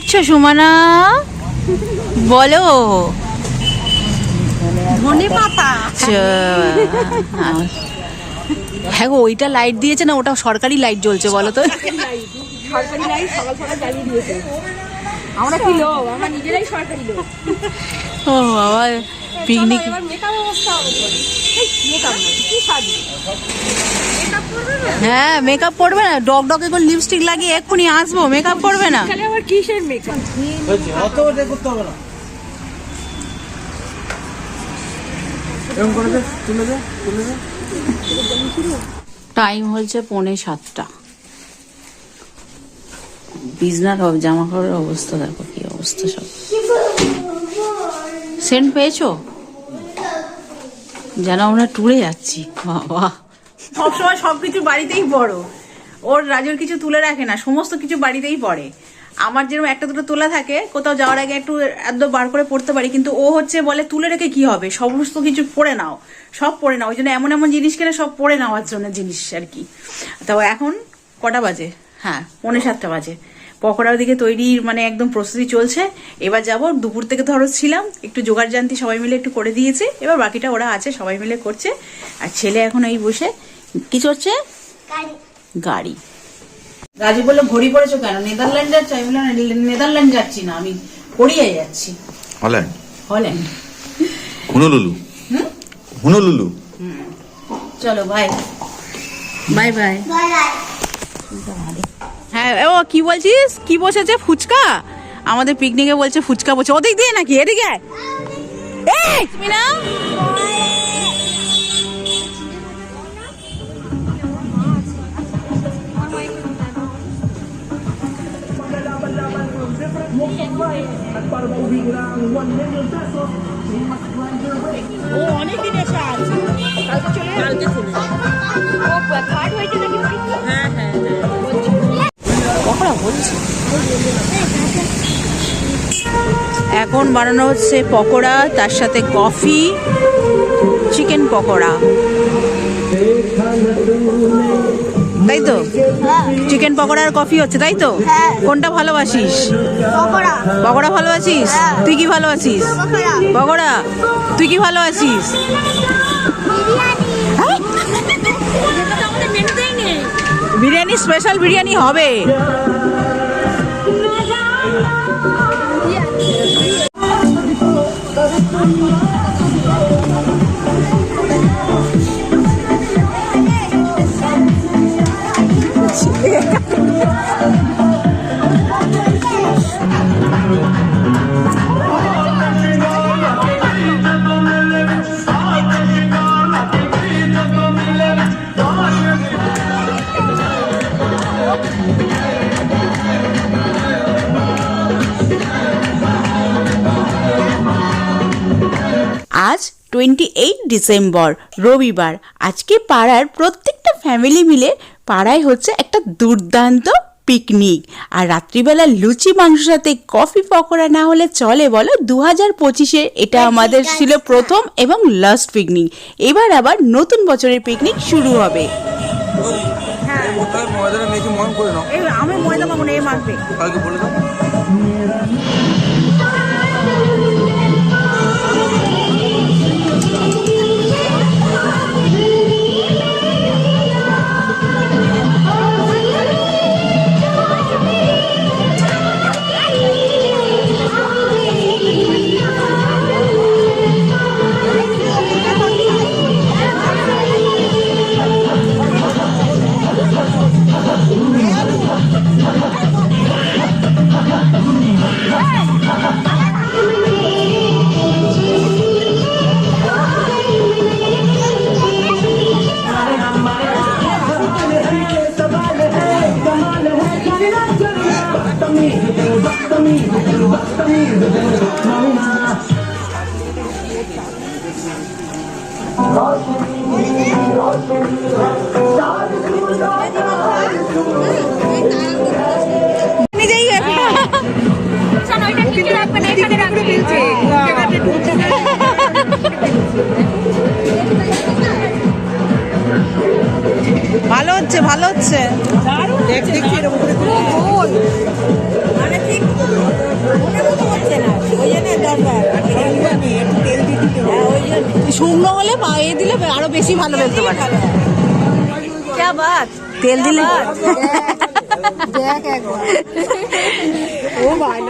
কাটছো সুমানা? বলো। ধনে পাতা। আচ্ছা। হ্যাঁ গো ওইটা লাইট দিয়েছে না ওটা সরকারি লাইট জ্বলছে বলো তো। সরকারি লাইট সকাল সকাল জ্বালিয়ে দিয়েছে। আমরা কি লোক? আমরা নিজেরাই সরকারি লোক। ও বাবা। পিকনিক হ্যাঁ মেকআপ করবে না? ডগ ডগে করে লিপস্টিক লাগিয়ে এক্ষুনি আসব মেকআপ করবে না। আবার কিসের মেকআপ করতে হবে না। টাইম হচ্ছে পৌনে সাতটা। বিজনার জামা কাপড়ের অবস্থা দেখো কি অবস্থা সব। সেন্ট পেয়েছ? যেন আমরা ট্যুরে যাচ্ছি, বাবা। সবসময় সবকিছু বাড়িতেই বড় ওর রাজুর কিছু তুলে রাখে না, সমস্ত কিছু বাড়িতেই পড়ে। আমার যেরকম একটা দুটো তোলা থাকে, কোথাও যাওয়ার আগে একটু একদম বার করে পড়তে পারি, কিন্তু ও হচ্ছে বলে, তুলে রেখে কি হবে? সমস্ত কিছু পড়ে নাও, সব পড়ে নাও। ওই জন্য এমন এমন জিনিস কিনে সব পড়ে নেওয়ার জন্য জিনিস আর কি। তো এখন কটা বাজে? হ্যাঁ পৌনে সাতটা বাজে। পকোড়ার দিকে তৈরি মানে একদম প্রস্তুতি চলছে। এবার যাব দুপুর থেকে ধরো ছিলাম একটু জোগাড় জানতি সবাই মিলে একটু করে দিয়েছে। এবার বাকিটা ওরা আছে সবাই মিলে করছে। আর ছেলে এখন এই বসে কি করছে গাড়ি। রাজু বলল ঘড়ি পড়েছো কেন? নেদারল্যান্ড যাচ্ছ? আমি বললাম নেদারল্যান্ড যাচ্ছি না আমি কোরিয়ায় যাচ্ছি। Holland Holland Honolulu? হুনুলুলু? চলো বাই বাই বাই বাই হ্যাঁ ও কি বলছিস? কি বসেছে? ফুচকা? আমাদের পিকনিকে বলছে ফুচকা বসে। ওদিক দিয়ে নাকি? এদিকে। এই মিনা ও এখন বানানো হচ্ছে পকোড়া তার সাথে কফি চিকেন পকোড়া। তাই তো? চিকেন পকোড়া আর কফি হচ্ছে তাই তো? কোনটা ভালোবাসিস পকোড়া। পকোড়া ভালোবাসিস তুই কি ভালোবাসিস পকোড়া। তুই কি ভালোবাসিস বিরিয়ানি। স্পেশাল বিরিয়ানি হবে। I'm sorry. Twenty eight December রবিবার। আজকে পাড়ার প্রত্যেকটা ফ্যামিলি মিলে পাড়ায় হচ্ছে একটা দুর্দান্ত পিকনিক আর রাত্রিবেলা লুচি মাংসের সাথে কফি পকোড়া না হলে চলে বলো দু হাজার পঁচিশে এটা আমাদের ছিল প্রথম এবং লাস্ট পিকনিক এবার আবার নতুন বছরের পিকনিক শুরু হবে। আমি ময়দা এ মাখবে বলে দাও। ভালো হচ্ছে? শুকনো হলে দিলে আরও বেশি ভালো বেলতে পারে। কে তেল দিলে দেখ একবার। ও ভাই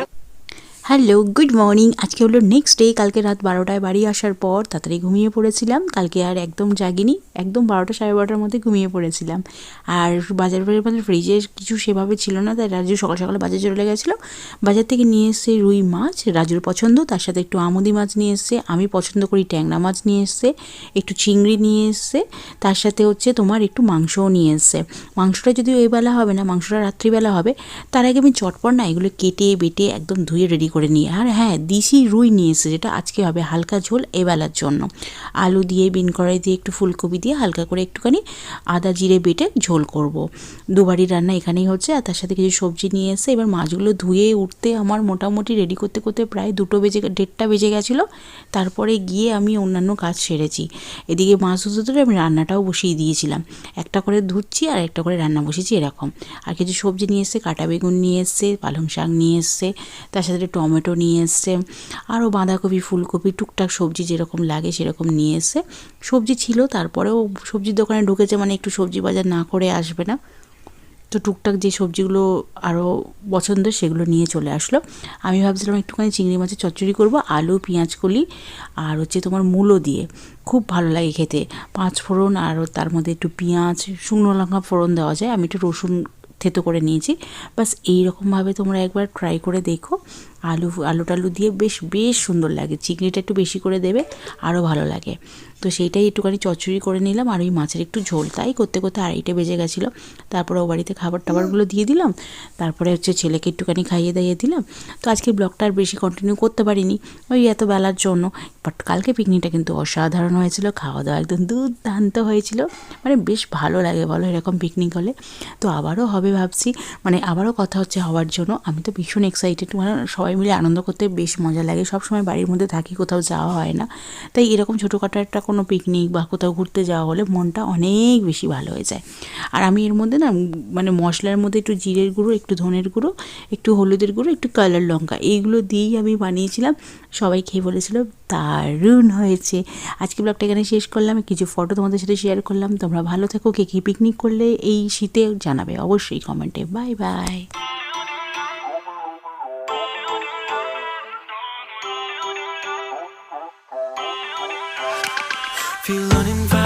হ্যালো গুড মর্নিং আজকে হলো নেক্সট ডে কালকে রাত বারোটায় বাড়ি আসার পর তাড়াতাড়ি ঘুমিয়ে পড়েছিলাম। কালকে আর একদম জাগিনি, একদম বারোটা সাড়ে বারোটার মধ্যে ঘুমিয়ে পড়েছিলাম। আর বাজার বাজার মানে ফ্রিজে কিছু সেভাবে ছিল না, তাই রাজু সকাল সকাল বাজার চলে গেছিল। বাজার থেকে নিয়ে এসছে রুই মাছ, রাজুর পছন্দ, তার সাথে একটু আমুদি মাছ নিয়ে এসছে, আমি পছন্দ করি ট্যাংরা মাছ নিয়ে এসছে, একটু চিংড়ি নিয়ে এসছে, তার সাথে হচ্ছে তোমার একটু মাংসও নিয়ে এসছে। মাংসটা যদিও এই বেলা হবে না, মাংসটা রাত্রিবেলা হবে, তার আগে আমি চটপট না এগুলো কেটে বেটে একদম ধুয়ে রেডি করে নিই আর হ্যাঁ দিশি রুই নিয়ে এসেছে, যেটা আজকে হবে হালকা ঝোল এবেলার জন্য। আলু দিয়ে, বিন কড়াই দিয়ে, একটু ফুলকপি দিয়ে হালকা করে একটুখানি আদা জিরে বেটে ঝোল করব। দুবারই রান্না এখানেই হচ্ছে, আর তার সাথে কিছু সবজি নিয়ে এসে এবার মাছগুলো ধুয়ে, উঠতে আমার মোটামুটি রেডি করতে করতে প্রায় দুটো বেজে, দেড়টা বেজে গেছিল। তারপরে গিয়ে আমি অন্যান্য কাজ সেরেছি। এদিকে মাছ ধুতে ধরে আমি রান্নাটাও বসিয়ে দিয়েছিলাম। একটা করে ধুচ্ছি আর একটা করে রান্না বসেছি এরকম। আর কিছু সবজি নিয়ে এসছে কাটা বেগুন নিয়ে এসছে পালং শাক নিয়ে এসছে তার সাথে টমেটো নিয়ে এসছে, আরও বাঁধাকপি, ফুলকপি, টুকটাক সবজি যেরকম লাগে সেরকম নিয়ে এসছে সবজি ছিল, তারপরেও সবজির দোকানে ঢুকেছে মানে একটু সবজি বাজার না করে আসবে না। তো টুকটাক যে সবজিগুলো আরও পছন্দ সেগুলো নিয়ে চলে আসলো। আমি ভাবছিলাম একটুখানি চিংড়ি মাছের চচ্চড়ি করব, আলু, পেঁয়াজ, কলি আর হচ্ছে তোমার মূলো দিয়ে। খুব ভালো লাগে খেতে। পাঁচ ফোড়ন আর তার মধ্যে একটু পেঁয়াজ, শুকনো লঙ্কা ফোড়ন দেওয়া যায়। আমি একটু রসুন থেতো করে নিয়েছি। বাস এইরকমভাবে তোমরা একবার ট্রাই করে দেখো। আলু আলু টালু দিয়ে বেশ বেশ সুন্দর লাগে। চিংড়িটা একটু বেশি করে দেবে আরও ভালো লাগে। তো সেইটাই একটুখানি চচ্চড়ি করে নিলাম, আর ওই মাছের একটু ঝোল। তাই করতে করতে আড়াইটে বেজে গেছিল। তারপরে ও বাড়িতে খাবার টাবারগুলো দিয়ে দিলাম। তারপরে হচ্ছে ছেলেকে একটুখানি খাইয়ে দাইয়ে দিলাম। তো আজকে ব্লগটা আর বেশি কন্টিনিউ করতে পারিনি, ওই এত বেলার জন্য। বাট কালকে পিকনিকটা কিন্তু অসাধারণ হয়েছিল খাওয়া দাওয়া একদম দুর্দান্ত হয়েছিল। মানে বেশ ভালো লাগে বলো এরকম পিকনিক হলে। তো আবারও হবে ভাবছি মানে আবারও কথা হচ্ছে হওয়ার জন্য। আমি তো ভীষণ এক্সাইটেড মানে সবাই মিলে আনন্দ করতে বেশ মজা লাগে। সব সময় বাড়ির মধ্যে থাকি, কোথাও যাওয়া হয় না। তাই এরকম ছোটোখাটো একটা কোনো পিকনিক বা কোথাও ঘুরতে যাওয়া হলে মনটা অনেক বেশি ভালো হয়ে যায়। আর আমি এর মধ্যে না মানে মশলার মধ্যে একটু জিরের গুঁড়ো, একটু ধনের গুঁড়ো, একটু হলুদের গুঁড়ো, একটু কালার লঙ্কা, এইগুলো দিয়েই আমি বানিয়েছিলাম। সবাই খেয়ে বলেছিল, দারুণ হয়েছে। আজকে ব্লগটা এখানে শেষ করলাম। কিছু ফটো তোমাদের সাথে শেয়ার করলাম। তোমরা ভালো থেকো। কে কী পিকনিক করলে এই শীতে জানাবে অবশ্যই কমেন্টে বাই বাই Feel uninvited.